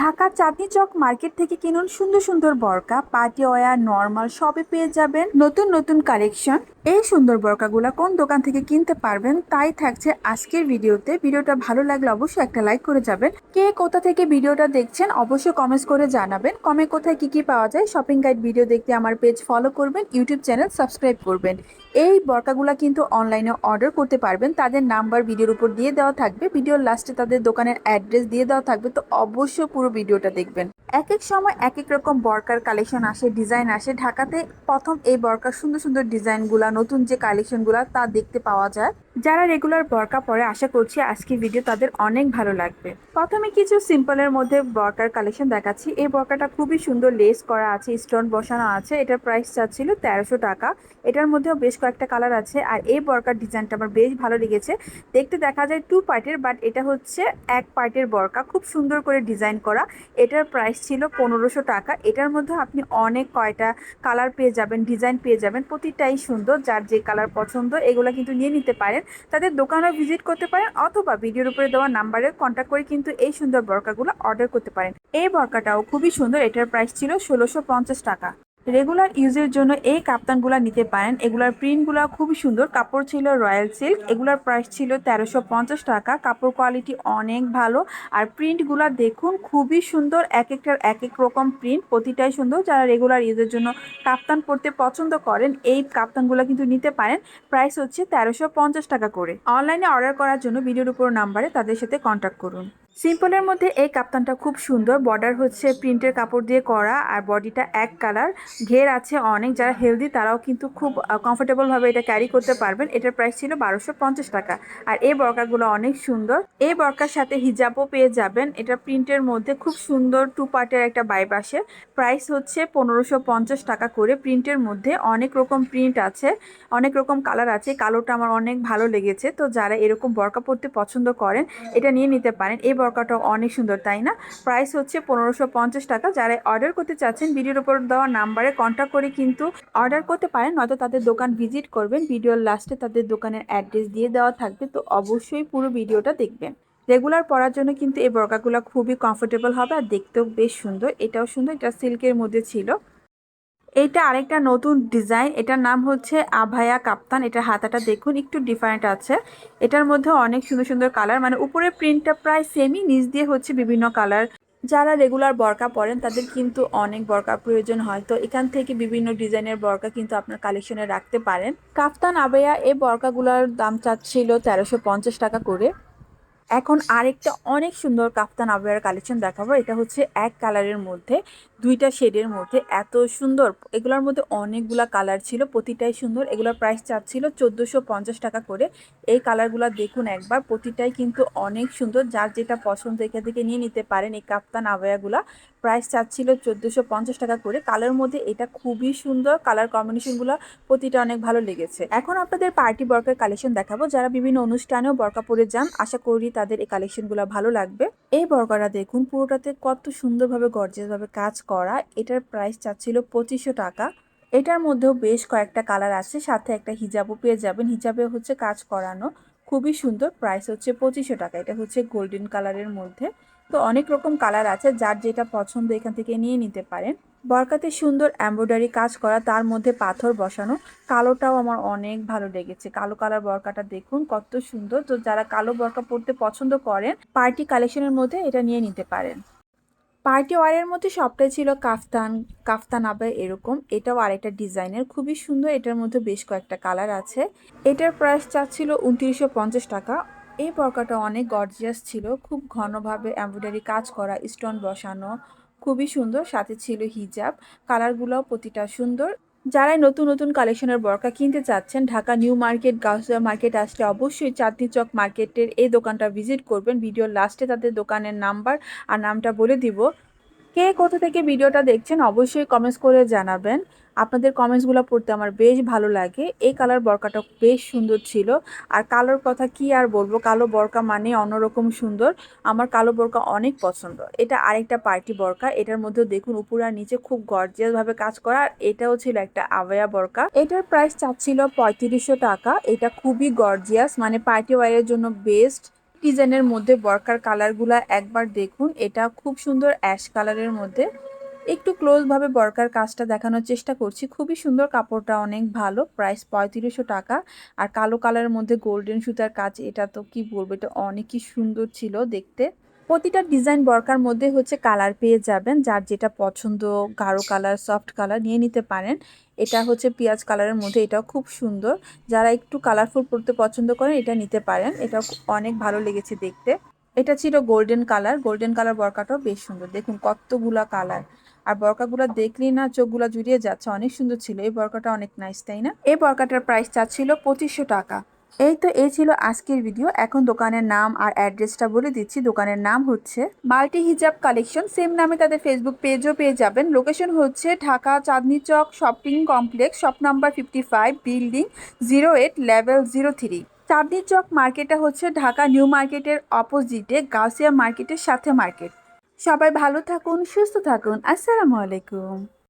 ঢাকা চাঁদনি চক market থেকে কিনুন সুন্দর সুন্দর বরকা, পার্টি ওয়ার নর্মাল সবে পেয়ে যাবেন। নতুন নতুন কালেকশন। এই সুন্দর বরকাগুলা কোন দোকান থেকে কিনতে পারবেন তাই থাকছে আজকের ভিডিওতে। ভিডিওটা ভালো লাগলে অবশ্যই একটা লাইক করে যাবেন। কে কোথা থেকে ভিডিওটা দেখছেন অবশ্যই কমেন্টস করে জানাবেন। কমে কোথায় কি কি পাওয়া যায় শপিং গাইড ভিডিও দেখতে আমার পেজ ফলো করবেন ইউটিউব চ্যানেল সাবস্ক্রাইব করবেন। এই বরকাগুলা কিন্তু অনলাইনে অর্ডার করতে পারবেন। তাদের নাম্বার ভিডিওর উপর দিয়ে দেওয়া থাকবে। ভিডিওর লাস্টে তাদের দোকানের অ্যাড্রেস দিয়ে দেওয়া থাকবে। তো অবশ্যই পুরো ভিডিওটা দেখবেন। এক এক সময় এক এক রকম বরকার কালেকশন আসে ডিজাইন আসে। ঢাকাতে প্রথম এই বরকার সুন্দর সুন্দর ডিজাইনগুলা নতুন যে কালেকশনগুলা তা দেখতে পাওয়া যায়। যারা রেগুলার বরকা পরে আশা করছি আজকে ভিডিও তাদের অনেক ভালো লাগবে। প্রথমে কিছু সিম্পলের মধ্যে বরকার কালেকশন দেখাচ্ছি। এই বরকাটা খুবই সুন্দর লেস করা আছে স্টোন বসানো আছে। এটার প্রাইস চাচ্ছিল তেরোশো টাকা। এটার মধ্যেও বেশ কয়েকটা কালার আছে। আর এই বরকার ডিজাইনটা আমার বেশ ভালো লেগেছে। দেখতে দেখা যায় টু পার্টের বাট এটা হচ্ছে এক পার্টের বরকা। খুব সুন্দর করে ডিজাইন করা। এটার প্রাইস ছিল পনেরোশো টাকা। এটার মধ্যে আপনি অনেক কয়টা কালার পেয়ে যাবেন ডিজাইন পেয়ে যাবেন। প্রতিটাই সুন্দর। যার যে কালার পছন্দ, এগুলো কিন্তু নিয়ে নিতে পারেন। তাদের দোকানেও ভিজিট করতে পারেন অথবা ভিডিওর উপরে দেওয়া নাম্বারে কন্ট্যাক্ট করে কিন্তু এই সুন্দর বরকাগুলো অর্ডার করতে পারেন। এই বরকাটাও খুবই সুন্দর, এটার প্রাইস ছিল ষোলোশো টাকা। রেগুলার ইউজের জন্য এই কাপ্তানগুলো নিতে পারেন। এগুলার প্রিন্টগুলো খুবই সুন্দর। কাপড় ছিল রয়্যাল সিল্ক এগুলার প্রাইস ছিল তেরোশো পঞ্চাশ টাকা। কাপড় কোয়ালিটি অনেক ভালো। আর প্রিন্টগুলো দেখুন, খুবই সুন্দর। এক একটার এক এক রকম প্রিন্ট প্রতিটাই সুন্দর। যারা রেগুলার ইউজের জন্য কাপ্তান পরতে পছন্দ করেন, এই কাপ্তানগুলো কিন্তু নিতে পারেন। প্রাইস হচ্ছে তেরোশো টাকা করে। অনলাইনে অর্ডার করার জন্য ভিডিওর উপর নাম্বারে তাদের সাথে কন্ট্যাক্ট করুন। সিম্পলের মধ্যে এই কাপ্তানটা খুব সুন্দর। বর্ডার হচ্ছে প্রিন্টের কাপড় দিয়ে করা আর বডিটা এক কালার। ঘের আছে অনেক। যারা হেলদি তারাও কিন্তু খুব কমফোর্টেবলভাবে এটা ক্যারি করতে পারবেন। এটার প্রাইস ছিল বারোশো পঞ্চাশ টাকা। আর এই বরকাগুলো অনেক সুন্দর। এই বরকার সাথে হিজাবও পেয়ে যাবেন। এটা প্রিন্টের মধ্যে খুব সুন্দর টু পার্টের একটা বাইব আসে। প্রাইস হচ্ছে পনেরোশো পঞ্চাশ টাকা করে। প্রিন্টের মধ্যে অনেক রকম প্রিন্ট আছে, অনেক রকম কালার আছে। কালোটা আমার অনেক ভালো লেগেছে। তো যারা এরকম বরকা পরতে পছন্দ করেন, এটা নিয়ে নিতে পারেন। এই বরকাটাও অনেক সুন্দর, তাই না? প্রাইস হচ্ছে পনেরোশো পঞ্চাশ টাকা। যারা অর্ডার করতে চাচ্ছেন, ভিডিওর উপর দেওয়া নাম্বারে কন্ট্যাক্ট করে কিন্তু অর্ডার করতে পারেন, নয়তো তাদের দোকান ভিজিট করবেন। ভিডিওর লাস্টে তাদের দোকানের অ্যাড্রেস দিয়ে দেওয়া থাকবে। তো অবশ্যই পুরো ভিডিওটা দেখবেন। রেগুলার পরার জন্য কিন্তু এই বরকাগুলো খুবই কমফোর্টেবল হবে আর দেখতেও বেশ সুন্দর। এটাও সুন্দর, এটা সিল্কের মধ্যে ছিল। এইটা আরেকটা নতুন ডিজাইন। এটার নাম হচ্ছে আভায়া কাপ্তান। এটার হাতাটা দেখুন, একটু ডিফারেন্ট আছে। এটার মধ্যে অনেক সুন্দর সুন্দর কালার মানে উপরে প্রিন্টটা প্রায় সেমই নিচ দিয়ে হচ্ছে বিভিন্ন কালার যারা রেগুলার বরকা পরেন, তাদের কিন্তু অনেক বরকা প্রয়োজন হয়। তো এখান থেকে বিভিন্ন ডিজাইনের বরকা কিন্তু আপনার কালেকশনে রাখতে পারেন। কাফতান আবেয়া এই বরকাগুলোর দাম চাচ্ছিল তেরোশো টাকা করে। এখন আরেকটা অনেক সুন্দর কাফতান আবহাওয়ার কালেকশন দেখাবো। এটা হচ্ছে এক কালারের মধ্যে, দুইটা শেডের মধ্যে। এত সুন্দর, এগুলোর মধ্যে অনেকগুলা কালার ছিল, প্রতিটাই সুন্দর। এগুলোর প্রাইস চাচ্ছিল চোদ্দোশো পঞ্চাশ টাকা করে। এই কালারগুলো দেখুন একবার, প্রতিটাই কিন্তু অনেক সুন্দর। যার যেটা পছন্দ এখান থেকে নিয়ে নিতে পারেন এই কাপ্তান আবহাওয়াগুলা প্রাইস চাচ্ছিল চোদ্দোশো পঞ্চাশ টাকা করে। কালার মধ্যে এটা খুবই সুন্দর, কালার কম্বিনেশনগুলো প্রতিটা অনেক ভালো লেগেছে। এখন আপনাদের পার্টি বর্কার কালেকশন দেখাবো। যারা বিভিন্ন অনুষ্ঠানেও বরকা পরে যান, আশা করি তাদের এই কালেকশনগুলো ভালো লাগবে। এই বর্গাটা দেখুন, পুরোটাতে কত সুন্দরভাবে গর্জিয়াসভাবে কাজ করা। এটার প্রাইস চাচ্ছিল পঁচিশশো টাকা। এটার মধ্যেও বেশ কয়েকটা কালার আছে, সাথে একটা হিজাবও পেয়ে যাবেন। হিজাবে হচ্ছে কাজ করানো। খুবই সুন্দর প্রাইস হচ্ছে পঁচিশশো টাকা। এটা হচ্ছে গোল্ডেন কালারের মধ্যে। তো অনেক রকম কালার আছে, যার যেটা পছন্দ এখান থেকে নিয়ে নিতে পারেন। বরকাতে সুন্দর এমব্রয়ডারি কাজ করা, তার মধ্যে পাথর বসানো, কালোটাও আমার অনেক ভালো লেগেছে। কালো কালার বরকাটা দেখুন, কত সুন্দর। তো যারা কালো বরকা পরতে পছন্দ করেন, পার্টি কালেকশনের মধ্যে এটা নিয়ে নিতে পারেন। পার্টি ওয়ারের মধ্যে সবটাই ছিল কাফতান কাফতান আবার এরকম। এটাও আরেকটা ডিজাইনের, খুবই সুন্দর। এটার মধ্যে বেশ কয়েকটা কালার আছে। এটার প্রাইস চাচ্ছিল উনত্রিশশো টাকা। এই পরকাটা অনেক গর্জিয়াস ছিল। খুব ঘনভাবে এমব্রয়ডারি কাজ করা স্টোন বসানো, খুবই সুন্দর। সাথে ছিল হিজাব কালারগুলোও প্রতিটা সুন্দর। যারাই নতুন নতুন কালেকশনের বরকা কিনতে চাচ্ছেন, Dhaka new market, Gausia market আসলে অবশ্যই চাঁদনি চক মার্কেটের এই দোকানটা ভিজিট করবেন। ভিডিওর লাস্টে তাদের দোকানের নাম্বার আর নামটা বলে দিব। কে কোথা থেকে ভিডিওটা দেখছেন অবশ্যই কমেন্টস করে জানাবেন। আপনাদের কমেন্টসগুলো পড়তে আমার বেশ ভালো লাগে। এই কালার বরকাটা বেশ সুন্দর ছিল। আর কালোর কথা কি আর বলব? কালো বরকা মানে অন্যরকম সুন্দর। আমার কালো বরকা অনেক পছন্দ। এটা আরেকটা পার্টি বরকা। এটার মধ্যে দেখুন উপর আর নিচে খুব গর্জিয়াসভাবে কাজ করা। আর এটাও ছিল একটা আওয়া বরকা। এটার প্রাইস চাচ্ছিল পঁয়ত্রিশশো টাকা। এটা খুবই গর্জিয়াস মানে পার্টি ওয়ারের জন্য বেস্ট ডিজাইনের মধ্যে বর্কার কালারগুলো একবার দেখুন। এটা খুব সুন্দর অ্যাশ কালারের মধ্যে। একটু ক্লোজভাবে বর্কার কাজটা দেখানোর চেষ্টা করছি। খুবই সুন্দর কাপড়টা, অনেক ভালো। প্রাইস পঁয়ত্রিশশো টাকা। আর কালো কালারের মধ্যে গোল্ডেন সুতার কাজ, এটা তো কি বলব, এটা অনেকই সুন্দর ছিল দেখতে। প্রতিটা ডিজাইন বরকার মধ্যে হচ্ছে কালার পেয়ে যাবেন, যার যেটা পছন্দ, গাঢ় কালার সফট কালার নিয়ে নিতে পারেন। এটা হচ্ছে পেঁয়াজ কালারের মধ্যে, এটাও খুব সুন্দর। যারা একটু কালারফুল পড়তে পছন্দ করেন, এটা নিতে পারেন। এটা অনেক ভালো লেগেছে দেখতে। এটা ছিল গোল্ডেন কালার গোল্ডেন কালার বরকাটাও বেশ সুন্দর। দেখুন কতগুলা কালার আর বরকাগুলো দেখলেই না চোখগুলো জুড়িয়ে যাচ্ছে। অনেক সুন্দর ছিল। এই বরকাটা অনেক নাইস তাই না? এই বরকাটার প্রাইস চাচ্ছিল পঁচিশশো টাকা। এই তো এই ছিল আজকের ভিডিও এখন দোকানের নাম আর অ্যাড্রেসটা বলে দিচ্ছি। দোকানের নাম হচ্ছে মাল্টি হিজাব কালেকশন। সেম নামে তাদের ফেসবুক পেজও পেয়ে যাবেন। লোকেশন হচ্ছে Dhaka, Chandni Chowk shopping complex shop number fifty five building zero eight level zero three Chandni Chowk মার্কেটটা হচ্ছে ঢাকা নিউ মার্কেটের অপোজিটে গাউসিয়া মার্কেটের সাথে মার্কেট সবাই ভালো থাকুন, সুস্থ থাকুন। আসসালামু আলাইকুম।